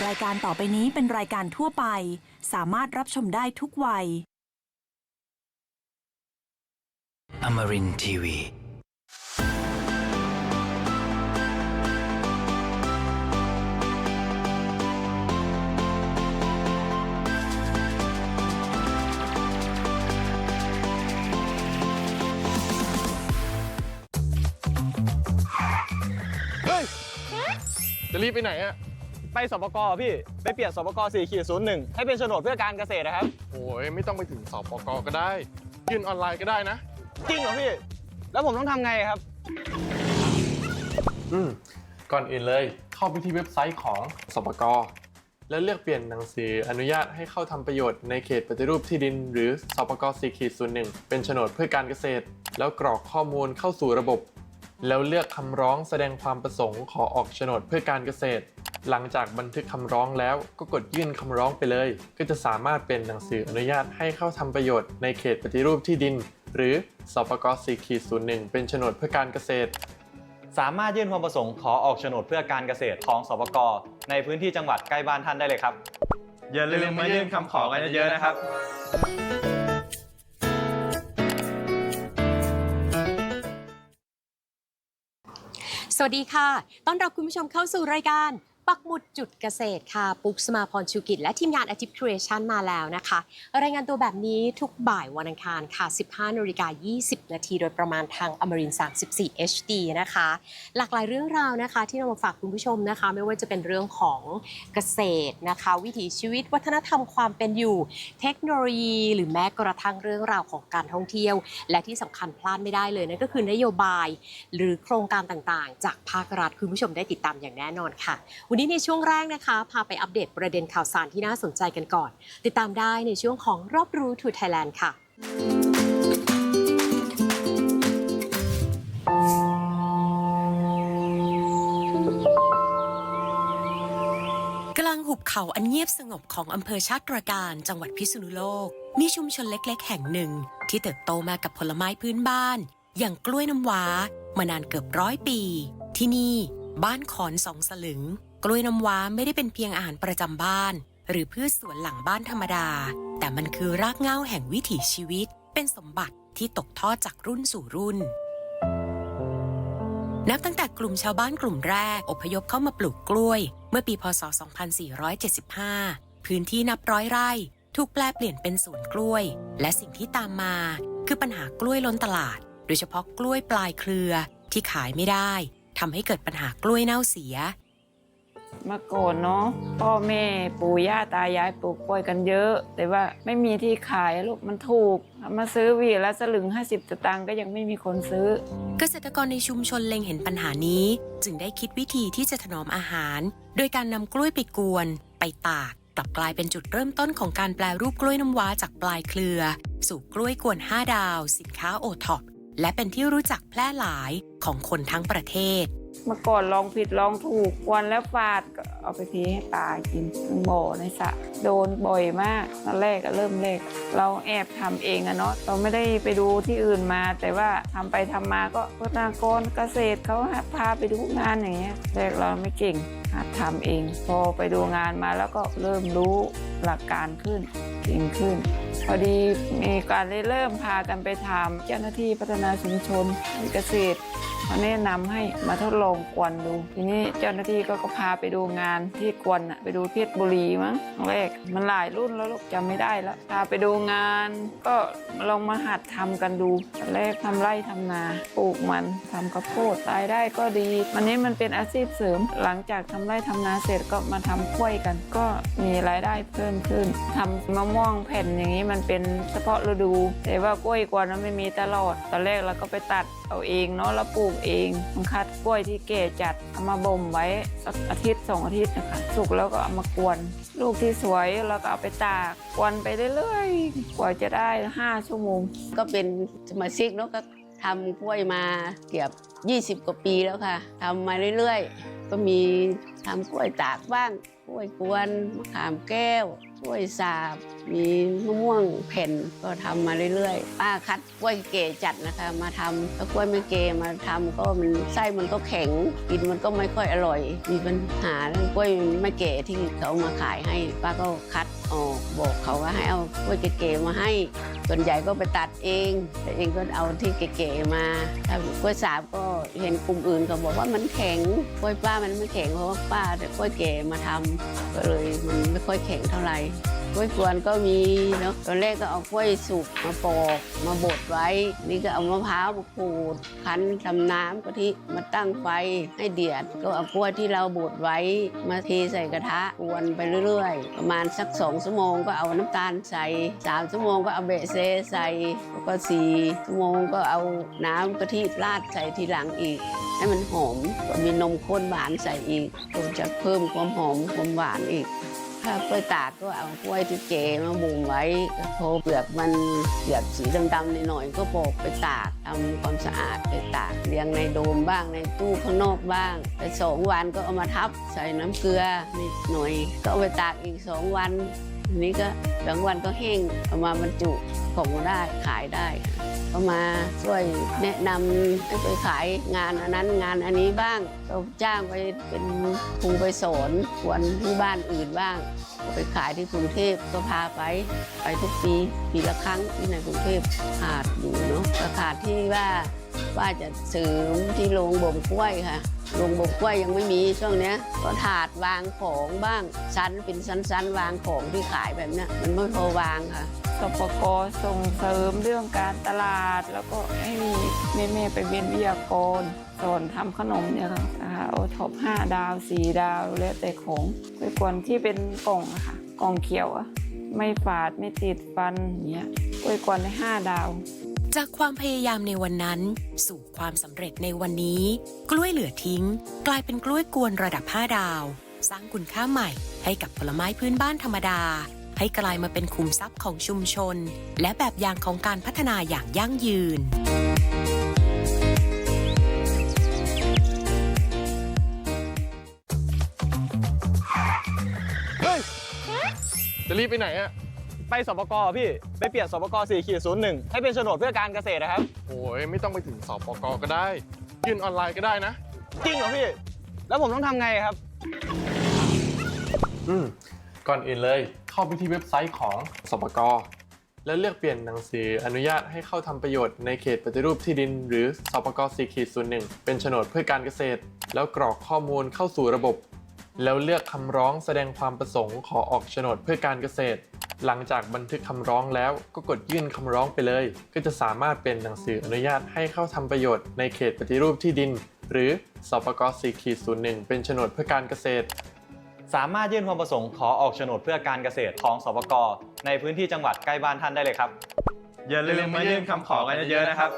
รายการต่อไปนี้เป็นรายการทั่วไป สามารถรับชมได้ทุกวัย Amarin Tiwi. เฮ้ยจะรีบไปไหนอะ ไปสปกพี่ไปเปลี่ยนสปก4ขีด01 ให้เป็นโฉนดเพื่อการเกษตรนะครับ โอ้ยไม่ต้องไปถึงสปกก็ได้ ยื่นออนไลน์ก็ได้นะ จริงเหรอพี่ แล้วผมต้องทำไงครับ อืมก่อนอื่นเลย เข้าไปที่เว็บไซต์ของสปกแล้วเลือกเปลี่ยนหนังสืออนุญาตให้เข้าทำประโยชน์ในเขตปฏิรูปที่ดิน หรือสปก4ขีด01 เป็นโฉนดเพื่อการเกษตร แล้วกรอกข้อมูลเข้าสู่ระบบ แล้วเลือกคำร้องแสดงความประสงค์ขอออกโฉนดเพื่อการเกษตร หลังจากบันทึกคำร้องแล้วก็กดยื่นคำร้องไปเลย ก็จะสามารถเป็นหนังสืออนุญาตให้เข้าทำประโยชน์ในเขตปฏิรูปที่ดิน หรือสปก4ขีด01เป็นโฉนดเพื่อการเกษตร สามารถยื่นความประสงค์ขอออกโฉนดเพื่อการเกษตรของสปกในพื้นที่จังหวัดใกล้บ้านท่านได้เลยครับ อย่าลืมมายื่นคำขอกันเยอะๆนะครับสวัสดีค่ะ ต้อนรับคุณผู้ชมเข้าสู่รายการ ปักหมุดจุดเกษตรค่ะ ปุกสมาพรชูกิจ และทีมงานอาทิตย์ครีเอชันมาแล้วนะคะ รายงานตัวแบบนี้ทุกบ่ายวันอังคารค่ะ 15นาฬิกา20 นาทีโดยประมาณทางอมริน 34 HD นะคะ หลากหลายเรื่องราวนะคะ ที่นำมาฝากคุณผู้ชมนะคะ ไม่ว่าจะเป็นเรื่องของเกษตรนะคะ วิถีชีวิตวัฒนธรรมความเป็นอยู่ เทคโนโลยี หรือแม้กระทั่งเรื่องราวของการท่องเที่ยว และที่สำคัญพลาดไม่ได้เลยนั่นก็คือนโยบาย หรือโครงการต่างๆ จากภาครัฐคุณผู้ชมได้ติดตามอย่างแน่นอนค่ะวันนี้ในช่วงแรกนะคะ พาไปอัปเดตประเด็นข่าวสารที่น่าสนใจกันก่อน ติดตามได้ในช่วงของรอบรู้ทูไทยแลนด์ค่ะกลางหุบเขาอันเงียบสงบของอำเภอชาติตรการจังหวัดพิษณุโลก มีชุมชนเล็ก ๆ แห่งหนึ่ง ที่เติบโตมากับผลไม้พื้นบ้าน อย่างกล้วยน้ำว้ามานานเกือบร้อยปี ที่นี่ บ้านขอนสองสลึง กล้วยน้ำว้าไม่ได้เป็นเพียงอาหารประจำบ้าน หรือพืชสวนหลังบ้านธรรมดา แต่มันคือรากเหง้าแห่งวิถีชีวิต เป็นสมบัติที่ตกทอดจากรุ่นสู่รุ่น นับตั้งแต่กลุ่มชาวบ้านกลุ่มแรกอพยพเข้ามาปลูกกล้วย เมื่อปีพศ 2475 พื้นที่นับร้อยไร่ ถูกแปลเปลี่ยนเป็นสวนกล้วย และสิ่งที่ตามมา คือปัญหากล้วยล้นตลาด โดยเฉพาะกล้วยปลายเครือที่ขายไม่ได้ทำให้เกิดปัญหากล้วยเน่าเสีย เมื่อก่อนเนาะพ่อแม่ปู่ย่าตายายปลูกกล้วยกันเยอะ แต่ว่าไม่มีที่ขายลูกมันถูก มาซื้อวีละสลึง 50สตางค์ก็ยังไม่มีคนซื้อ เกษตรกรในชุมชนเล็งเห็นปัญหานี้ จึงได้คิดวิธีที่จะถนอมอาหาร โดยการนำกล้วยไปกวน ไปตากกลับกลายเป็นจุดเริ่มต้นของการแปลรูปกล้วยน้ำว้าจากปลายเครือ สู่กล้วยกวน 5 ดาว สินค้าโอท็อปและเป็นที่รู้จักแพร่หลายของคนทั้งประเทศ เมื่อก่อนลองผิดลองถูกวันแล้วฟาดก็เอาไปเทให้ปลากินบ่อในสระโดนบ่อยมากตอนแรกก็เริ่มแรกเราแอบทำเองอะเนาะเราไม่ได้ไปดูที่อื่นมา แต่ว่าทำไปทำมาก็พัฒนากรเกษตรเขาพาไปดูงานอย่างเงี้ยแรกเราไม่เก่งหัดทำเอง พอไปดูงานมาแล้วก็เริ่มรู้หลักการขึ้นเก่งขึ้น พอดีมีการเริ่มพากันไปทำเจ้าหน้าที่พัฒนาชุมชนเกษตรเขาแนะนำให้มาทดลองกวนดู ทีนี้เจ้าหน้าที่ก็ก็พาไปดูงานที่กวนอะไปดูเพชรบุรีมั้งแรกมันหลายรุ่นแล้วลูกจำไม่ได้แล้วพาไปดูงาน ก็ลองมาหัดทำกันดูแรกทำไร่ทำนาปลูกมันทำข้าวโพดรายได้ก็ดีวันนี้มันเป็นอาชีพเสริม หลังจากทำไร่ทำนาเสร็จก็มาทำกล้วยกัน ก็มีรายได้เพิ่มขึ้นทำมะม่วงแผ่นอย่างนี้มันเป็นเฉพาะฤดู แต่ว่ากล้วยกวนมันไม่มีตลอด ตอนแรกเราก็ไปตัดเอาเองเนาะแล้วปลูกเองมันคัดกล้วยที่แก่จัดเอามาบ่มไว้สักอาทิตย์สองอาทิตย์นะคะสุกแล้วก็เอามากวน ลูกที่สวยเราก็เอาไปตากกวนไปเรื่อยๆกว่าจะได้ห้าชั่วโมง ก็เป็นสมาชิกเนอะก็ทำกล้วยมาเกือบ 20 กว่าปีแล้วค่ะทำมาเรื่อยๆ ก็มีทำกล้วยตากบ้าง กล้วยกวนมะขามแก้วกล้วยสาบ มีมะม่วงแผ่นก็ทำมาเรื่อยๆ ป้าคัดกล้วยเก๋จัดนะคะ มาทำถ้ากล้วยไม่เก๋มาทำก็มันไส้มันก็แข็งกินมันก็ไม่ค่อยอร่อย มีปัญหาเรื่องกล้วยไม่เก๋ที่เขามาขายให้ ป้าก็คัดออกบอกเขาว่าให้เอากล้วยเก๋ๆมาให้ส่วนใหญ่ก็ไปตัดเองแต่เองก็เอาที่เก๋ๆมาถ้ากล้วยสาบก็เห็นกลุ่มอื่นเขาบอกว่ามันแข็งกล้วยป้ามันไม่แข็งเพราะว่าป้าแต่กล้วยเก๋มาทำก็เลยมันไม่ค่อยแข็งเท่าไหร่ กล้วยกวนก็มีเนาะตอนแรกก็เอากล้วยสุกมาปอกมาบดไว้ นี่ก็เอามะพร้าวมาขูดคั้นทำน้ำกะทิมาตั้งไฟให้เดือด ก็เอากล้วยที่เราบดไว้มาเทใส่กระทะกวนไปเรื่อยๆ ประมาณสักสองชั่วโมงก็เอาน้ำตาลใส่สามชั่วโมงก็เอาเบเซใส่แล้วก็สี่ชั่วโมงก็เอาน้ำกะทิราดใส่ทีหลังอีกให้มันหอมก็มีนมข้นหวานใส่อีกก็จะเพิ่มความหอมความหวานอีก ถ้ากล้วยตากก็เอากล้วยที่เจมาบุ่มไว้โทเปลือกมันเปลือกสีดำๆหน่อยๆก็โปกไปตากทำความสะอาดไปตากเรียงในโดมบ้างในตู้ข้างนอกบ้างไปสองวันก็เอามาทับใส่น้ำเกลือนิดหน่อย ก็เอาไปตากอีกสองวันอันนี้ก็บางวันก็แห้งเอามาบรรจุ ของได้ขายได้ก็มาช่วยแนะนำให้ไปขายงานอันนั้นงานอันนี้บ้างก็จ้างไปเป็นครูไปสอนกวนที่บ้านอื่นบ้างก็ไปขายที่กรุงเทพก็พาไปไปทุกปีปีละครั้งที่ในกรุงเทพขาดอยู่เนาะขาดที่ว่าว่าจะเสริมที่โรงบ่มกล้วยค่ะ โรงบ่มกล้วยยังไม่มีช่วงเนี้ยก็ถาดวางของบ้างชั้นเป็นชั้นๆวางของที่ขายแบบเนี้ยมันไม่พอวางค่ะสปกส่งเสริมเรื่องการตลาด แล้วก็ให้แม่ๆไปเรียนวิทยากรสอนทำขนมเนี่ยค่ะนะคะโอท็อปห้าดาวสี่ดาวแล้วแต่ของกล้วยกวนที่เป็นกล่องค่ะกล่องเขียวอะไม่ฝาดไม่ติดฟันอย่างเงี้ยกล้วยกวนในห้าดาว จากความพยายามในวันนั้น สู่ความสำเร็จในวันนี้ กล้วยเหลือทิ้ง กลายเป็นกล้วยกวนระดับ 5 ดาว สร้างคุณค่าใหม่ให้กับผลไม้พื้นบ้านธรรมดา ให้กลายมาเป็นคุมทรัพย์ของชุมชน และแบบอย่างของการพัฒนาอย่างยั่งยืนจะรีบไปไหนอะ ไปสปกพี่ไปเปลี่ยนสปก4ขีด01 ให้เป็นโฉนดเพื่อการเกษตรนะครับ โอ้ยไม่ต้องไปถึงสปกก็ได้ ยื่นออนไลน์ก็ได้นะ จริงเหรอพี่ แล้วผมต้องทำไงครับ อืมก่อนอื่นเลย เข้าไปที่เว็บไซต์ของสปกแล้วเลือกเปลี่ยนหนังสืออนุญาตให้เข้าทำประโยชน์ในเขตปฏิรูปที่ดิน หรือสปก4ขีด01 เป็นโฉนดเพื่อการเกษตร แล้วกรอกข้อมูลเข้าสู่ระบบ แล้วเลือกคำร้องแสดงความประสงค์ขอออกโฉนดเพื่อการเกษตร หลังจากบันทึกคำร้องแล้วก็กดยื่นคำร้องไปเลย ก็จะสามารถเป็นหนังสืออนุญาตให้เข้าทำประโยชน์ในเขตปฏิรูปที่ดิน หรือสปก4ขีด01 เป็นโฉนดเพื่อการเกษตร สามารถยื่นความประสงค์ขอออกโฉนดเพื่อการเกษตรของสปกในพื้นที่จังหวัดใกล้บ้านท่านได้เลยครับ อย่าลืมมายื่นคำขอกันเยอะๆนะครับ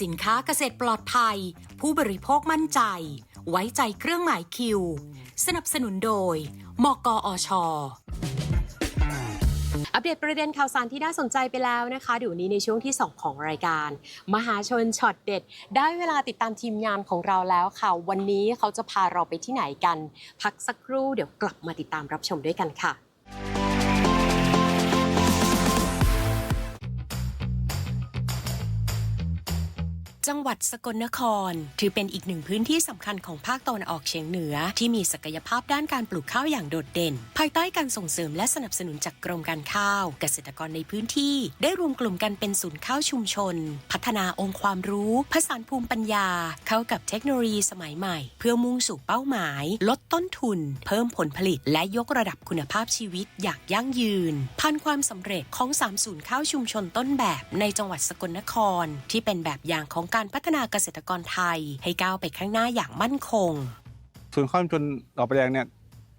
สินค้าเกษตรปลอดภัย ผู้บริโภคมั่นใจ ไว้ใจเครื่องหมายคิว สนับสนุนโดย มกอช อัปเดตประเด็นข่าวสารที่น่าสนใจไปแล้วนะคะเดี๋ยวนนี้ในช่วงที่ 2 ของรายการ มหาชนช็อตเด็ด ได้เวลาติดตามทีมงานของเราแล้วค่ะ วันนี้เขาจะพาเราไปที่ไหนกัน พักสักครู่เดี๋ยวกลับมาติดตามรับชมด้วยกันค่ะ จังหวัดสกลนคร ถือเป็นอีกหนึ่งพื้นที่สำคัญของภาคตะวันออกเฉียงเหนือ ที่มีศักยภาพด้านการปลูกข้าวอย่างโดดเด่น ภายใต้การส่งเสริมและสนับสนุนจากกรมการข้าว เกษตรกรในพื้นที่ ได้รวมกลุ่มกันเป็นศูนย์ข้าวชุมชน พัฒนาองค์ความรู้ ผสานภูมิปัญญา เข้ากับเทคโนโลยีสมัยใหม่ เพื่อมุ่งสู่เป้าหมาย ลดต้นทุน เพิ่มผลผลิต และยกระดับคุณภาพชีวิตอย่างยั่งยืนผ่านความสำเร็จของสามศูนย์ข้าวชุมชนต้นแบบในจังหวัดสกลนคร ที่เป็นแบบอย่างของการพัฒนาเกษตรกรไทย ให้ก้าวไปข้างหน้าอย่างมั่นคง ศูนย์ข้าวชุมชนดอกประแดงเนี่ย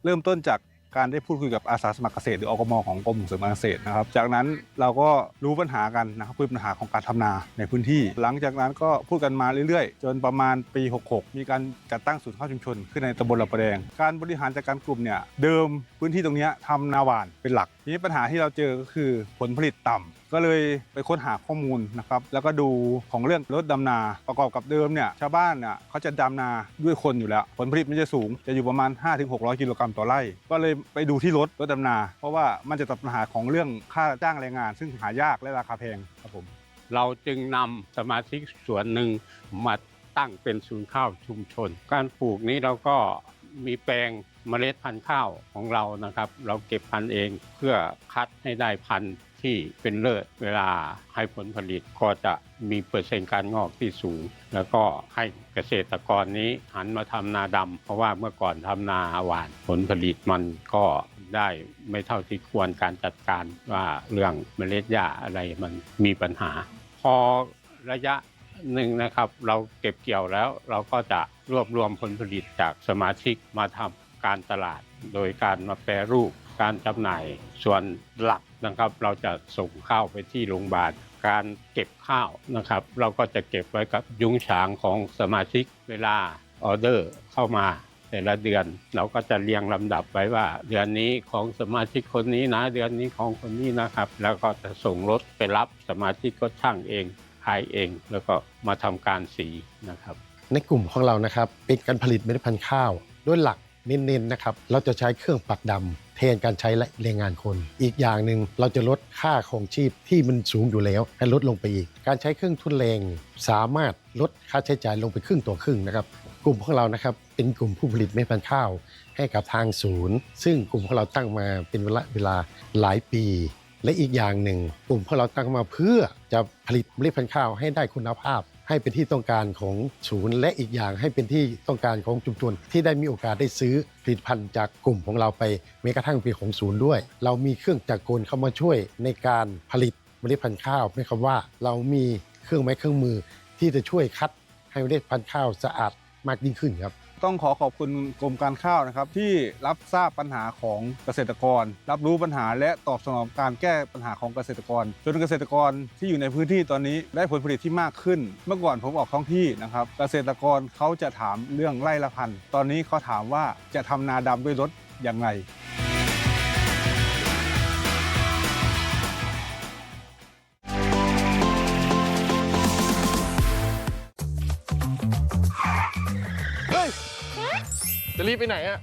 เริ่มต้นจากการได้พูดคุยกับอาสาสมัครเกษตรหรืออกมของกรมส่งเสริมการเกษตรนะครับ จากนั้นเราก็รู้ปัญหากันนะครับคุยปัญหาของการทำนาในพื้นที่ หลังจากนั้นก็พูดกันมาเรื่อยๆ จนประมาณปี 66 มีการจัดตั้งศูนย์ข้าวชุมชนขึ้นในตำบลดอประแดง การบริหารจัดการกลุ่มเนี่ยเดิมพื้นที่ตรงนี้ทำนาหวานเป็นหลัก ทีนี้ปัญหาที่เราเจอก็คือผลผลิตต่ำก็เลยไปค้นหาข้อมูลนะครับแล้วก็ดูของเรื่องรถดำนาประกอบกับเดิมเนี่ยชาวบ้านน่ะเขาจะดำนาด้วยคนอยู่แล้ว ผลผลิตมันจะสูงจะอยู่ประมาณ 5-600 กิโลกรัมต่อไร่ ก็เลยไปดูที่รถรถดำนา เพราะว่ามันจะตัดปัญหาของเรื่องค่าจ้างแรงงาน ซึ่งหายากและราคาแพงครับผมเราจึงนำสมาชิกส่วนหนึ่งมาตั้งเป็นศูนย์ข้าวชุมชน การปลูกนี้เราก็ มีแปลงเมล็ดพันธุ์ข้าวของเรานะครับ เราเก็บพันธุ์เองเพื่อคัดให้ได้พันธุ์ที่เป็นเลิศเวลาให้ผลผลิตก็จะมีเปอร์เซ็นต์การงอกที่สูง แล้วก็ให้เกษตรกรนี้หันมาทำนาดำเพราะว่าเมื่อก่อนทำนาหวานผลผลิตมันก็ได้ไม่เท่าที่ควรการจัดการว่าเรื่องเมล็ดหญ้าอะไรมันมีปัญหา พอระยะ หนึ่งนะครับ เราเก็บเกี่ยวแล้วเราก็จะรวบรวมผลผลิตจากสมาชิกมาทำการตลาด โดยการมาแปรรูปการจำหน่ายส่วนหลักนะครับ เราจะส่งข้าวไปที่โรงพยาบาลการเก็บข้าวนะครับ เราก็จะเก็บไว้กับยุ้งฉางของสมาชิกเวลาออเดอร์เข้ามา แต่ละเดือนเราก็จะเรียงลำดับไว้ว่า เดือนนี้ของสมาชิกคนนี้นะ เดือนนี้ของคนนี้นะครับ แล้วก็จะส่งรถไปรับสมาชิกก็ช่างเอง ขายเอง แล้วก็มาทำการสีนะครับ ในกลุ่มของเรานะครับเป็นการผลิตเมล็ดพันธุ์ข้าวด้วยหลักเน้นๆนะครับ เราจะใช้เครื่องปักดำแทนการใช้แรงงานคน อีกอย่างหนึ่งเราจะลดค่าของชีพที่มันสูงอยู่แล้วให้ลดลงไปอีก การใช้เครื่องทุนแรงสามารถลดค่าใช้จ่ายลงไปครึ่งต่อครึ่งนะครับ กลุ่มของเรานะครับเป็นกลุ่มผู้ผลิตเมล็ดพันธุ์ข้าวให้กับทางศูนย์ ซึ่งกลุ่มของเราตั้งมาเป็นเวลาเวลาหลายปี และอีกอย่างหนึ่งกลุ่มของเราตั้งมาเพื่อจะผลิตเมล็ดพันธุ์ข้าวให้ได้คุณภาพ ให้เป็นที่ต้องการของศูนย์ และอีกอย่างให้เป็นที่ต้องการของชุมชนที่ได้มีโอกาสได้ซื้อผลิตภัณฑ์จากกลุ่มของเราไปแม้กระทั่งเป็นของศูนย์ด้วย เรามีเครื่องจักรกลเข้ามาช่วยในการผลิตเมล็ดพันธุ์ข้าวไม่คำว่า เรามีเครื่องไม้เครื่องมือที่จะช่วยคัดให้เมล็ดพันธุ์ข้าวสะอาดมากยิ่งขึ้นครับ ต้องขอขอบคุณกรมการข้าวนะครับ ที่รับทราบปัญหาของเกษตรกร รับรู้ปัญหาและตอบสนองการแก้ปัญหาของเกษตรกร จนเกษตรกรที่อยู่ในพื้นที่ตอนนี้ได้ผลผลิตที่มากขึ้น เมื่อก่อนผมออกท้องที่นะครับ เกษตรกรเขาจะถามเรื่องไร่ละพันตอนนี้เขาถามว่าจะทำนาดำด้วยรถอย่างไร รีบไปไหนอะ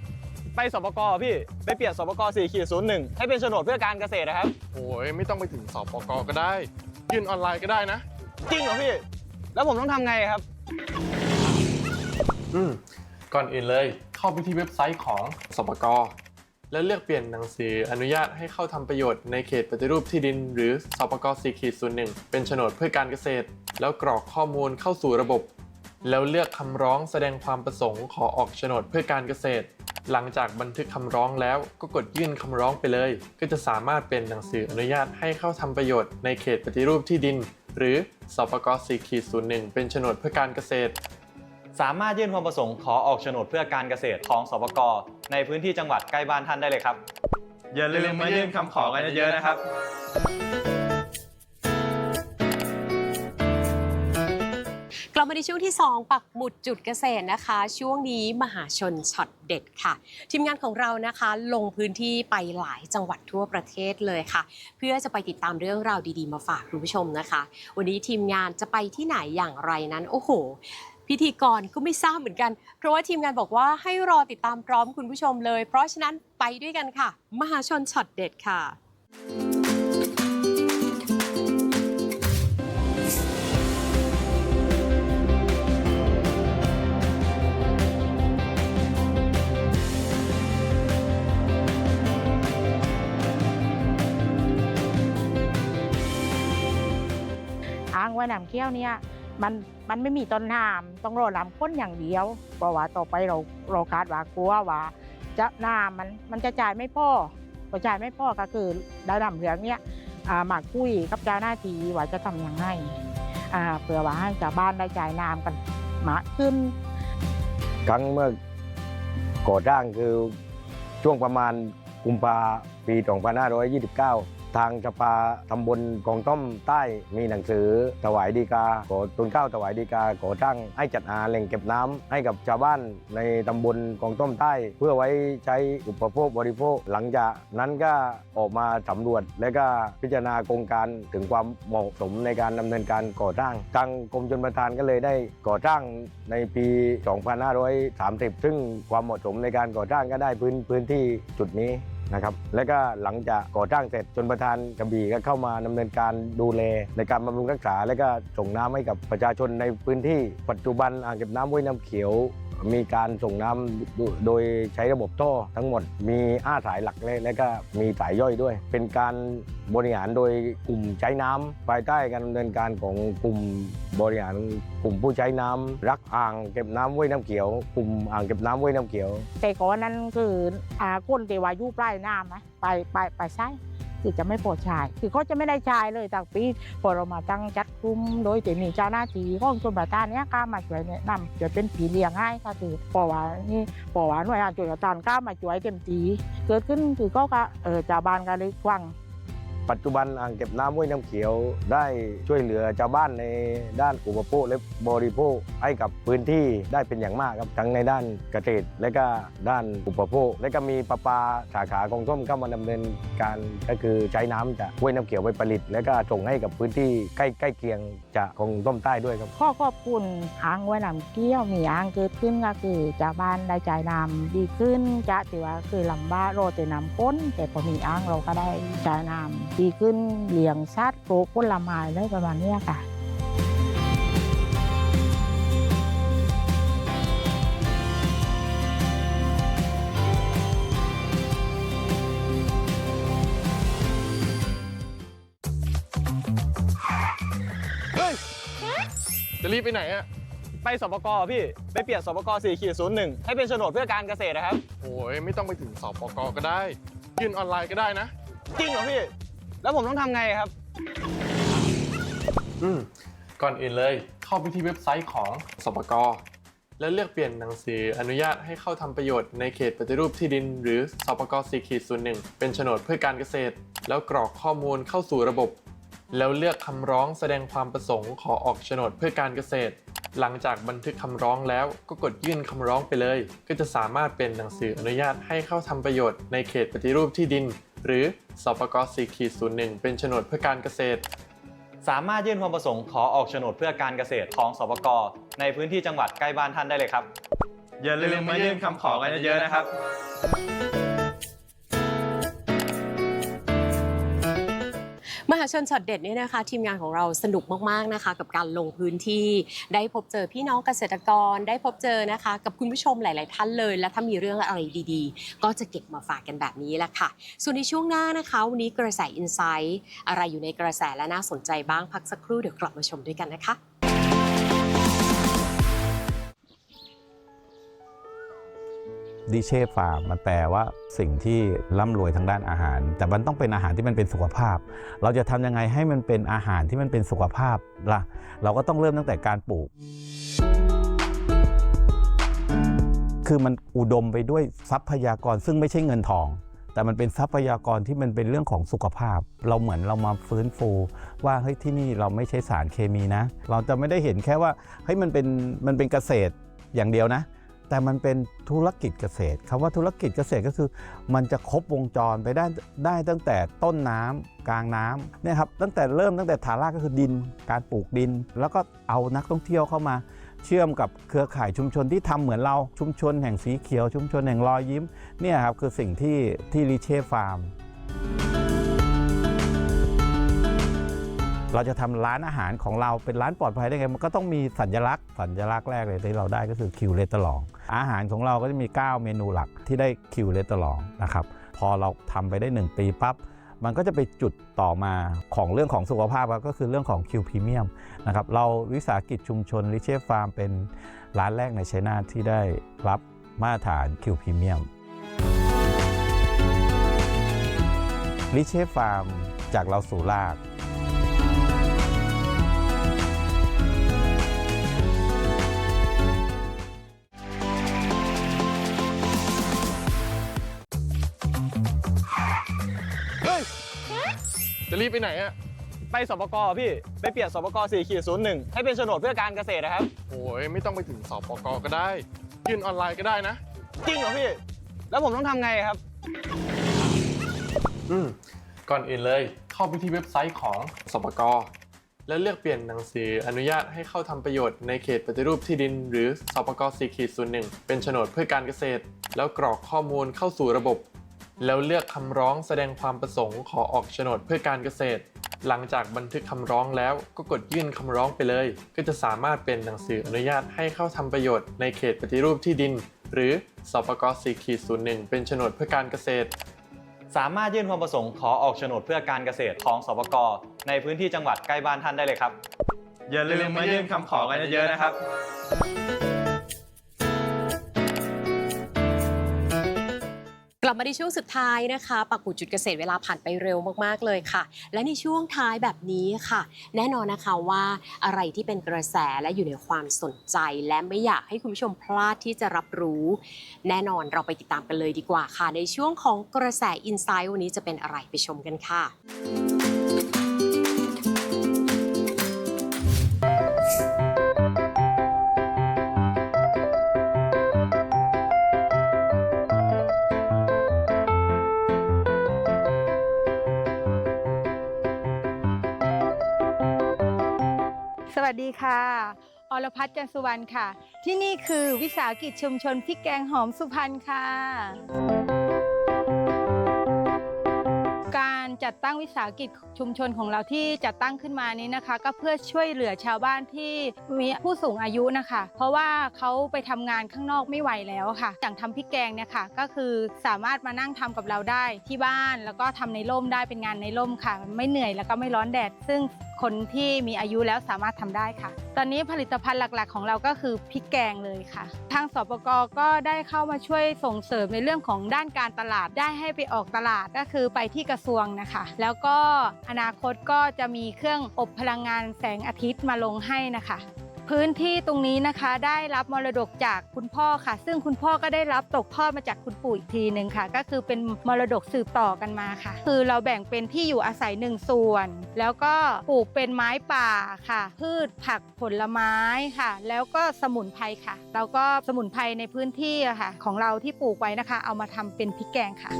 ไปสปกพี่ไปเปลี่ยนสปก4ขีด01 ให้เป็นโฉนดเพื่อการเกษตรนะครับ โอ้ยไม่ต้องไปถึงสปกก็ได้ ยื่นออนไลน์ก็ได้นะ จริงเหรอพี่ แล้วผมต้องทำไงครับ อืมก่อนอื่นเลย เข้าไปที่เว็บไซต์ของสปกแล้วเลือกเปลี่ยนหนังสืออนุญาตให้เข้าทำประโยชน์ในเขตปฏิรูปที่ดิน หรือสปก4ขีด01 เป็นโฉนดเพื่อการเกษตร แล้วกรอกข้อมูลเข้าสู่ระบบ แล้วเลือกคำร้องแสดงความประสงค์ขอออกโฉนดเพื่อการเกษตร หลังจากบันทึกคำร้องแล้วก็กดยื่นคำร้องไปเลย ก็จะสามารถเป็นหนังสืออนุญาตให้เข้าทำประโยชน์ในเขตปฏิรูปที่ดิน หรือสปก4ขีด01 เป็นโฉนดเพื่อการเกษตร สามารถยื่นความประสงค์ขอออกโฉนดเพื่อการเกษตรของสปกในพื้นที่จังหวัดใกล้บ้านท่านได้เลยครับอย่าลืมมายื่นคำขอกันเยอะๆนะครับ ในช่วงที่ 2 ปักหมุดจุดเกษตรนะคะ ช่วงนี้มหาชนช็อตเด็ดค่ะ ทีมงานของเรานะคะลงพื้นที่ไปหลายจังหวัดทั่วประเทศเลยค่ะ เพื่อจะไปติดตามเรื่องราวดีๆ มาฝากคุณผู้ชมนะคะ วันนี้ทีมงานจะไปที่ไหนอย่างไรนั้นโอ้โหพิธีกรก็ไม่ทราบเหมือนกัน เพราะว่าทีมงานบอกว่าให้รอติดตามพร้อมคุณผู้ชมเลย เพราะฉะนั้นไปด้วยกันค่ะ มหาชนช็อตเด็ดค่ะางว่าน้ำเขี้ยวเนี่ยมันมันไม่มีต้นน้ำต้องรอน้ำข้นอย่างเดียวเพราะว่าต่อไปเราเราคาดว่ากลัวว่าจะน้ำมันมันจะจ่ายไม่พอพอจ่ายไม่พอก็คือได้น้ำเหลืองเนี่ยอ่ามาคุยกับเจ้าหน้าที่ว่าจะทำยังไงเพื่อว่าให้ชาวบ้านได้จ่ายน้ำกันมากขึ้นครั้งเมื่อก่อร่างคือช่วงประมาณกุมภาปี 2529 ทางสภาตำบลกองต้อมใต้มีหนังสือถวายดีกาขอตุนข้าวถวายดีกาขอตั้งให้จัดหาแหล่งเก็บน้ำให้กับชาวบ้านในตำบลกองต้อมใต้ เพื่อไว้ใช้อุปโภคบริโภคหลังจากนั้นก็ออกมาสำรวจ และก็พิจารณาโครงการถึงความเหมาะสมในการดำเนินการก่อสร้างทางกรมชลประทานก็เลยได้ก่อสร้างในปี 2530 ซึ่งความเหมาะสมในการก่อสร้างก็ได้พื้นพื้นที่จุดนี้ นะครับและก็หลังจากก่อสร้างเสร็จจนประธานกระบี่ก็เข้ามาดำเนินการดูแลในการบำรุงรักษา และก็ส่งน้ำให้กับประชาชนในพื้นที่ปัจจุบันอ่างเก็บน้ำห้วยน้ำเขียว มีการส่งน้ำโดโดยใช้ระบบท่อทั้งหมดมีอ้าสายหลักเลยและก็มีสายย่อยด้วย เป็นการบริหารโดยกลุ่มใช้น้ำภายใต้การดำเนินการของกลุ่มบริหารกลุ่มผู้ใช้น้ำรักอ่างเก็บน้ำห้วยน้ำเขียว กลุ่มอ่างเก็บน้ำห้วยน้ำเขียว แต่ก่อนนั้นคืออาก้นเทวายุปลายน้ำนะไปไปไปใช้คือจะไม่ปวดชาย คือเขาจะไม่ได้ชายเลยต่างปีพอเรามาตั้งจัดคุ้มโดยจะมีเจ้าหน้าที่ของชนประทานเนี้ยกล้ามาช่วยแนะนำจะเป็นผีเลี้ยงให้ก็คือปอว่านี่ปอว่าหน่วยงานชนประทานกล้ามาช่วยเต็มทีเกิดขึ้นคือก็เออชาวบ้านก็เลยฟัง ปัจจุบันอ่างเก็บน้ำห้วยน้ำเขียวได้ช่วยเหลือชาวบ้านในด้านอุปโภคและบริโภคให้กับพื้นที่ได้เป็นอย่างมากครับทั้งในด้านเกษตรและก็ด้านอุปโภค และก็มีประปาสาขากองส้มเข้ามาดำเนินการก็คือใช้น้ำจากห้วยน้ำเขียวไปผลิต และก็ส่งให้กับพื้นที่ใกล้ใกล้เคียงจากของต้มใต้ด้วยครับข้อขอบคุณอ่างไว้น้ำเกี้ยวมีอ่างเกิดขึ้นก็คือชาวบ้านได้จ่ายน้ำดีขึ้นจะถือว่าคือลำบ้าโรต่น้ำก้นแต่พอมีอ่างเราก็ได้จ่ายน้ำดีขึ้นเลี้ยงสัตว์ปลูกผลไม้ได้ประมาณเนี้ยค่ะจะรีบไปไหนอะไปสปกพี่ ไปเปลี่ยนสปก4ขีด01 ให้เป็นโฉนดเพื่อการเกษตรนะครับ โอ้ยไม่ต้องไปถึงสปกก็ได้ ยื่นออนไลน์ก็ได้นะ จริงเหรอพี่ แล้วผมต้องทำไงครับ อืมก่อนอื่นเลยเข้าไปที่เว็บไซต์ของสปกแล้วเลือกเปลี่ยนหนังสืออนุญาตให้เข้าทำประโยชน์ในเขตปฏิรูปที่ดิน หรือสปก4ขีด01 เป็นโฉนดเพื่อการเกษตร แล้วกรอกข้อมูลเข้าสู่ระบบ แล้วเลือกคำร้องแสดงความประสงค์ขอออกโฉนดเพื่อการเกษตร หลังจากบันทึกคำร้องแล้วก็กดยื่นคำร้องไปเลย ก็จะสามารถเป็นหนังสืออนุญาตให้เข้าทำประโยชน์ในเขตปฏิรูปที่ดิน หรือสปก4ขีด01 เป็นโฉนดเพื่อการเกษตร สามารถยื่นความประสงค์ขอออกโฉนดเพื่อการเกษตรของสปกในพื้นที่จังหวัดใกล้บ้านท่านได้เลยครับอย่าลืมมายื่นคำขอกันเยอะๆนะครับ มหาชนช็อตเด็ดเนี่ยนะคะ ทีมงานของเราสนุกมากๆนะคะ กับการลงพื้นที่ ได้พบเจอพี่น้องเกษตรกร ได้พบเจอนะคะ กับคุณผู้ชมหลาย ๆ ท่านเลย และถ้ามีเรื่องอะไรดี ๆ ก็จะเก็บมาฝากกันแบบนี้แหละค่ะ ส่วนในช่วงหน้านะคะวันนี้กระแสอินไซต์อะไรอยู่ในกระแสและน่าสนใจบ้างพักสักครู่เดี๋ยวกลับมาชมด้วยกันนะคะ ดิเช่ฟาร์มมันแปลว่าสิ่งที่ร่ำรวยทางด้านอาหาร แต่มันต้องเป็นอาหารที่มันเป็นสุขภาพ เราจะทำยังไงให้มันเป็นอาหารที่มันเป็นสุขภาพล่ะ เราก็ต้องเริ่มตั้งแต่การปลูก คือมันอุดมไปด้วยทรัพยากรซึ่งไม่ใช่เงินทอง แต่มันเป็นทรัพยากรที่มันเป็นเรื่องของสุขภาพ เราเหมือนเรามาฟื้นฟู ว่าเฮ้ยที่นี่เราไม่ใช้สารเคมีนะ เราจะไม่ได้เห็นแค่ว่าเฮ้ยมันเป็นมันเป็นเกษตรอย่างเดียวนะ แต่มันเป็นธุรกิจเกษตรคำว่าธุรกิจเกษตรก็คือ มันจะครบวงจรไปได้ได้ตั้งแต่ต้นน้ำกลางน้ำเนี่ยครับตั้งแต่เริ่มตั้งแต่ฐานรากก็คือดิน การปลูกดิน แล้วก็เอานักท่องเที่ยวเข้ามา เชื่อมกับเครือข่ายชุมชนที่ทำเหมือนเราชุมชนแห่งสีเขียว ชุมชนแห่งรอยยิ้มเนี่ยครับคือสิ่งที่ที่ริเช่ฟาร์ม เราจะทำร้านอาหารของเราเป็นร้านปลอดภัยได้ไง มันก็ต้องมีสัญลักษณ์ สัญลักษณ์แรกเลยที่เราได้ก็คือคิวเลตลอง อาหารของเราก็จะมี 9 เมนูหลักที่ได้คิวเลตลองนะครับพอเราทำไปได้ 1 ปีปั๊บมันก็จะไปจุดต่อมาของเรื่องของสุขภาพก็คือเรื่องของคิวพรีเมียมนะครับเราวิสาหกิจชุมชนริเช่ฟาร์มเป็นร้านแรกในชัยนาทที่ได้รับมาตรฐานคิวพรีเมียมริเช่ฟาร์มจากเราสู่ราก จะรีบไปไหนอะไปสปกพี่ ไปเปลี่ยนสปก4ขีด01 ให้เป็นโฉนดเพื่อการเกษตรนะครับ โอ้ยไม่ต้องไปถึงสปกก็ได้ ยื่นออนไลน์ก็ได้นะ จริงเหรอพี่ แล้วผมต้องทำไงครับ อืมก่อนอื่นเลย เข้าไปที่เว็บไซต์ของสปกแล้วเลือกเปลี่ยนหนังสืออนุญาตให้เข้าทำประโยชน์ในเขตปฏิรูปที่ดิน หรือสปก4ขีด01 เป็นโฉนดเพื่อการเกษตร แล้วกรอกข้อมูลเข้าสู่ระบบ แล้วเลือกคำร้องแสดงความประสงค์ขอออกโฉนดเพื่อการเกษตร หลังจากบันทึกคำร้องแล้วก็กดยื่นคำร้องไปเลย ก็จะสามารถเป็นหนังสืออนุญาตให้เข้าทำประโยชน์ในเขตปฏิรูปที่ดิน หรือสปก4ขีด01 เป็นโฉนดเพื่อการเกษตร สามารถยื่นความประสงค์ขอออกโฉนดเพื่อการเกษตรของสปกในพื้นที่จังหวัดใกล้บ้านท่านได้เลยครับอย่าลืมมายื่นคำขอกันเยอะๆนะครับ กลับมาในช่วงสุดท้ายนะคะปักหมุดจุดเกษตรเวลาผ่านไปเร็วมากๆเลยค่ะ และในช่วงท้ายแบบนี้ค่ะ แน่นอนนะคะว่าอะไรที่เป็นกระแสและอยู่ในความสนใจ และไม่อยากให้คุณผู้ชมพลาดที่จะรับรู้ แน่นอนเราไปติดตามกันเลยดีกว่าค่ะ ในช่วงของกระแสอินไซต์วันนี้จะเป็นอะไรไปชมกันค่ะ สวัสดีค่ะ อรพัฒน์จันสุวรรณค่ะ ที่นี่คือวิสาหกิจชุมชนพริกแกงหอมสุพรรณค่ะ การจัดตั้งวิสาหกิจชุมชนของเราที่จัดตั้งขึ้นมานี้นะคะ ก็เพื่อช่วยเหลือชาวบ้านที่มีผู้สูงอายุนะคะ เพราะว่าเขาไปทำงานข้างนอกไม่ไหวแล้วค่ะอย่างทำพริกแกงเนี่ยค่ะก็คือสามารถมานั่งทำกับเราได้ที่บ้านแล้วก็ทำในร่มได้เป็นงานในร่มค่ะ ไม่เหนื่อยแล้วก็ไม่ร้อนแดด ซึ่ง คนที่มีอายุแล้วสามารถทำได้ค่ะ ตอนนี้ผลิตภัณฑ์หลักๆ ของเราก็คือพริกแกงเลยค่ะ ทางสปกก็ได้เข้ามาช่วยส่งเสริมในเรื่องของด้านการตลาดได้ให้ไปออกตลาดก็คือไปที่กระทรวงนะคะ แล้วก็อนาคตก็จะมีเครื่องอบพลังงานแสงอาทิตย์มาลงให้นะคะ พื้นที่ตรงนี้นะคะได้รับมรดกจากคุณพ่อค่ะ ซึ่งคุณพ่อก็ได้รับตกทอดมาจากคุณปู่อีกทีหนึ่งค่ะ ก็คือเป็นมรดกสืบต่อกันมาค่ะ คือเราแบ่งเป็นที่อยู่อาศัยหนึ่งส่วน แล้วก็ปลูกเป็นไม้ป่าค่ะ พืชผักผลไม้ค่ะ แล้วก็สมุนไพรค่ะ แล้วก็สมุนไพรในพื้นที่ค่ะ ของเราที่ปลูกไว้นะคะ เอามาทำเป็นพริกแกงค่ะ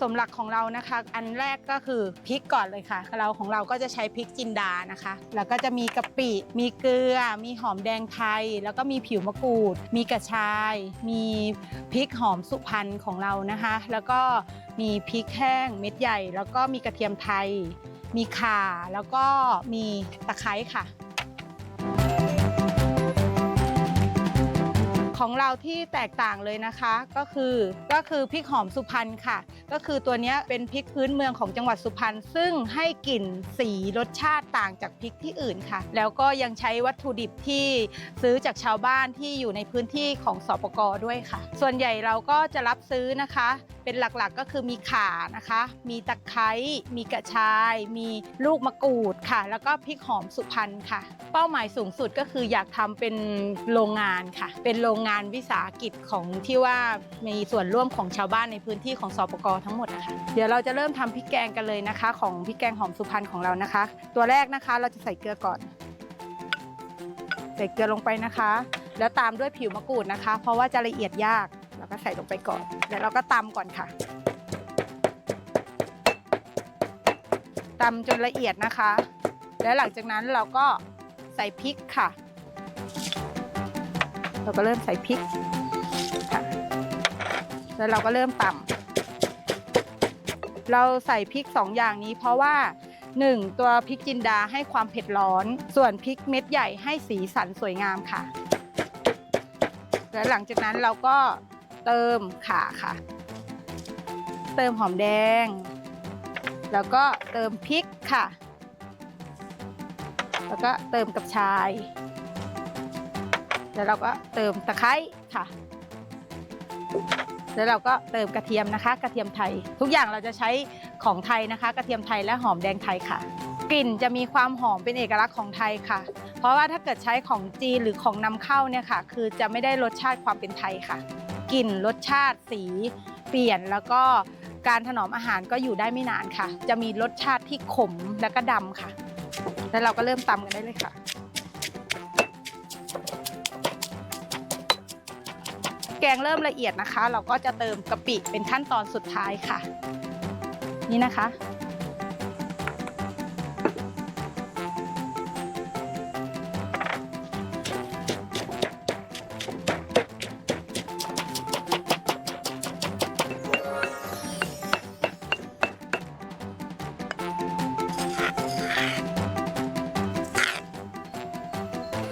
สมหลักของเรานะคะ อันแรกก็คือพริกก่อนเลยค่ะ เราของเราก็จะใช้พริกจินดานะคะ แล้วก็จะมีกะปิ มีเกลือ มีหอมแดงไทย แล้วก็มีผิวมะกรูด มีกระชาย มีพริกหอมสุพรรณของเรานะคะ แล้วก็มีพริกแห้งเม็ดใหญ่ แล้วก็มีกระเทียมไทย มีข่าแล้วก็มีตะไคร้ค่ะ ของเราที่แตกต่างเลยนะคะก็คือก็คือพริกหอมสุพรรณค่ะ ก็คือตัวนี้เป็นพริกพื้นเมืองของจังหวัดสุพรรณซึ่งให้กลิ่นสีรสชาติต่างจากพริกที่อื่นค่ะ แล้วก็ยังใช้วัตถุดิบที่ซื้อจากชาวบ้านที่อยู่ในพื้นที่ของสปกด้วยค่ะ ส่วนใหญ่เราก็จะรับซื้อนะคะ เป็นหลักๆก็คือมีข่านะคะ มีตะไคร้มีกระชาย มีลูกมะกรูดค่ะ แล้วก็พริกหอมสุพรรณค่ะ เป้าหมายสูงสุดก็คืออยากทำเป็นโรงงานค่ะ เป็นโรงงานวิสาหกิจของที่ว่ามีส่วนร่วมของชาวบ้านในพื้นที่ของสปกทั้งหมดนะคะเดี๋ยวเราจะเริ่มทำพริกแกงกันเลยนะคะ ของพริกแกงหอมสุพรรณของเรานะคะ ตัวแรกนะคะเราจะใส่เกลือก่อน ใส่เกลือลงไปนะคะ แล้วตามด้วยผิวมะกรูดนะคะ เพราะว่าจะละเอียดยากเราก็ใส่ลงไปก่อนแล้วเราก็ตำก่อนค่ะตำจนละเอียดนะคะ แล้วหลังจากนั้นเราก็ใส่พริกค่ะ เราก็เริ่มใส่พริกค่ะแล้วเราก็เริ่มตำเราใส่พริกสองอย่างนี้เพราะว่า 1. ตัวพริกจินดาให้ความเผ็ดร้อน ส่วนพริกเม็ดใหญ่ให้สีสันสวยงามค่ะ แล้วหลังจากนั้นเราก็เติมข่าค่ะ เติมหอมแดง แล้วก็เติมพริกค่ะ แล้วก็เติมกับชาย แล้วเราก็เติมตะไคร้ค่ะ แล้วเราก็เติมกระเทียมนะคะ กระเทียมไทย ทุกอย่างเราจะใช้ของไทยนะคะ กระเทียมไทยและหอมแดงไทยค่ะ กลิ่นจะมีความหอมเป็นเอกลักษณ์ของไทยค่ะ เพราะว่าถ้าเกิดใช้ของจีนหรือของนำเข้าเนี่ยค่ะ คือจะไม่ได้รสชาติความเป็นไทยค่ะ กลิ่นรสชาติสีเปลี่ยนแล้วก็การถนอมอาหารก็อยู่ได้ไม่นานค่ะ จะมีรสชาติที่ขมและก็ดำค่ะ แล้วเราก็เริ่มตำกันได้เลยค่ะ แกงเริ่มละเอียดนะคะ เราก็จะเติมกะปิเป็นขั้นตอนสุดท้ายค่ะ นี่นะคะ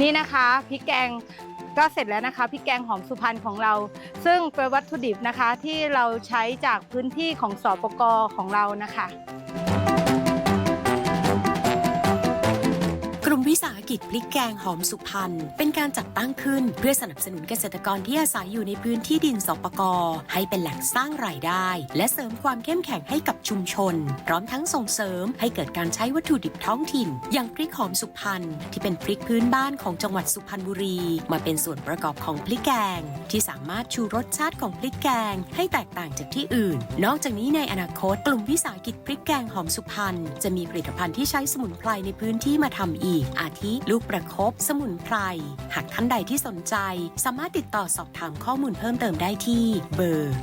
นี่นะคะพริกแกง ก็เสร็จแล้วนะคะพริกแกงหอมสุพรรณของเรา ซึ่งเป็นวัตถุดิบนะคะที่เราใช้จากพื้นที่ของสปกของเรานะคะ กลุ่มวิสาห กิจพริกแกงหอมสุพรรณเป็นการจัดตั้งขึ้นเพื่อสนับสนุนเกษตรกรที่อาศัยอยู่ในพื้นที่ดินสปกให้เป็นแหล่งสร้างรายได้ และเสริมความเข้มแข็งให้กับชุมชน พร้อมทั้งส่งเสริมให้เกิดการใช้วัตถุดิบท้องถิ่น อย่างพริกหอมสุพรรณที่เป็นพริกพื้นบ้านของจังหวัดสุพรรณบุรี มาเป็นส่วนประกอบของพริกแกง ที่สามารถชูรสชาติของพริกแกง ให้แตกต่างจากที่อื่น นอกจากนี้ในอนาคตกลุ่มวิสาหกิจพริกแกงหอมสุพรรณจะมีผลิตภัณฑ์ที่ใช้สมุนไพรในพื้นที่มาทำอีก อาทิลูกประคบสมุนไพร หากท่านใดที่สนใจ สามารถติดต่อสอบถามข้อมูลเพิ่มเติมได้ที่ เบอร์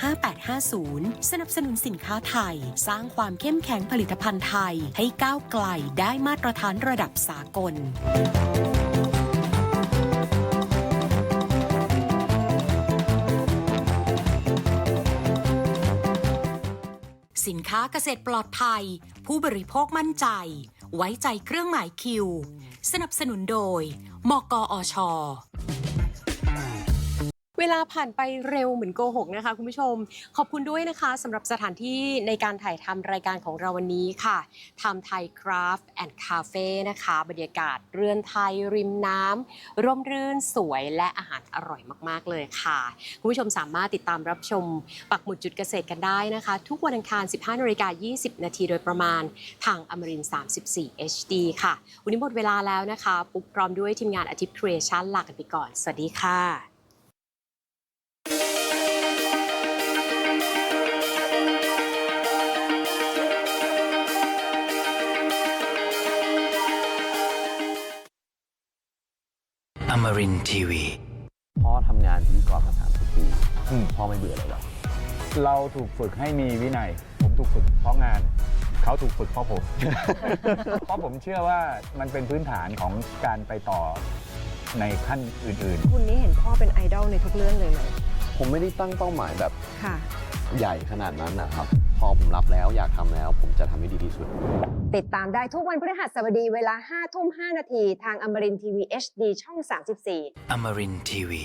0879945850 สนับสนุนสินค้าไทย สร้างความเข้มแข็งผลิตภัณฑ์ไทย ให้ก้าวไกลได้มาตรฐานระดับสากลสินค้าเกษตรปลอดภัย ผู้บริโภคมั่นใจ ไว้ใจเครื่องหมายคิว สนับสนุนโดย มกอช เวลาผ่านไปเร็วเหมือนโกหกนะคะคุณผู้ชม ขอบคุณด้วยนะคะสำหรับสถานที่ในการถ่ายทำรายการของเราวันนี้ค่ะทำไทยคราฟต์แอนด์คาเฟ่นะคะ บรรยากาศเรือนไทยริมน้ำร่มรื่นสวยและอาหารอร่อยมาก ๆ เลยค่ะ คุณผู้ชมสามารถติดตามรับชม ปักหมุดจุดเกษตรกันได้นะคะ ทุกวันอังคาร 15นาฬิกา20 นาทีโดยประมาณทางอมริน 34 HD ค่ะ วันนี้หมดเวลาแล้วนะคะ ปุ๊กพร้อมด้วยทีมงานอาทิตย์ครีเอชั่นลากันไปก่อน สวัสดีค่ะ Amarin Tiwi. พ่อทำงานพิธีกรมาสามสิบปีพ่อไม่เบื่อเลยหรอเราถูกฝึกให้มีวินัย ผมถูกฝึกเพราะงาน เขาถูกฝึกเพราะผม เพราะผมเชื่อว่ามันเป็นพื้นฐานของการไปต่อในขั้นอื่นๆคุณนี่เห็นพ่อเป็นไอดอลในทุกเรื่องเลยไหมผมไม่ได้ตั้งเป้าหมายแบบค่ะ ใหญ่ขนาดนั้นนะครับ พอผมรับแล้วอยากทำแล้ว ผมจะทำให้ดีที่สุด ติดตามได้ทุกวันพฤหัสบดีเวลา5ทุ่ม5นาทีทางอมรินทีวี HD ช่อง 34 Amarin Tiwi.